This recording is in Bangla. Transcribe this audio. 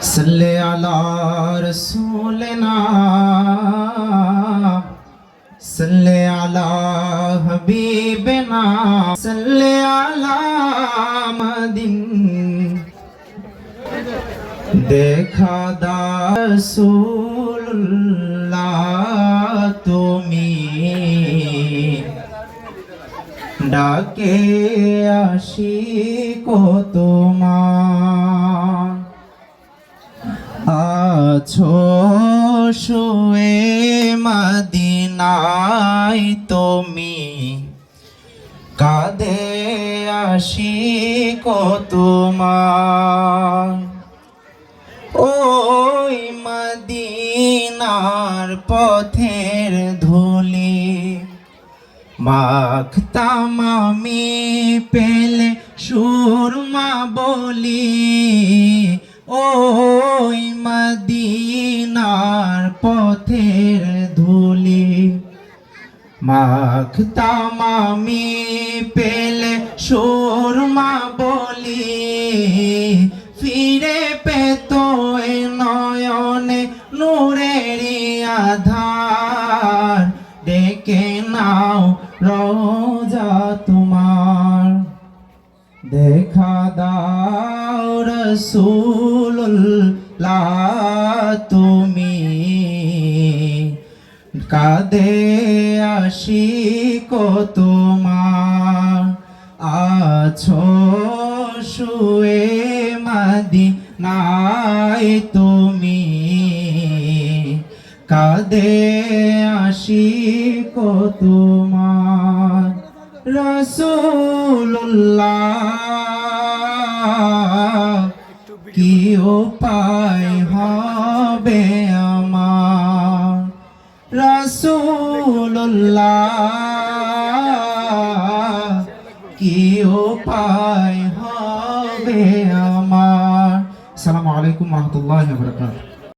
صل على رسولنا صل على حبيبنا صل على مدين দেখা দাসুল্লাহ তুমি ডাকে আসি কো তোমার আছো শুয়ে মদিনায় তুমি। কাঁদে আসি তোমার। ওই মদিনার পথের ধুলি মাখতাম আমি পেলে সুরমা বলি। ওই মদিনার পথের ধুলি। মাখতাম আমি পেলে সুরমা বলি, ফিরে পেত নয়নে নূরেরই আধার। ডেকে নাও রোজা তোমার, দেখা দাও। রসুল্লাহ তুমি কাদে আসি কো তোমার। আছো শুয়ে মাদি নাই তুমি কাদে আসি কো তোমার। রসুল্লাহ কি উপায় হবে আমার? রসুল্লাহ কি উপায় হবে আমার? সালামু আলাইকুম রহমতুল্লাহ বরকাত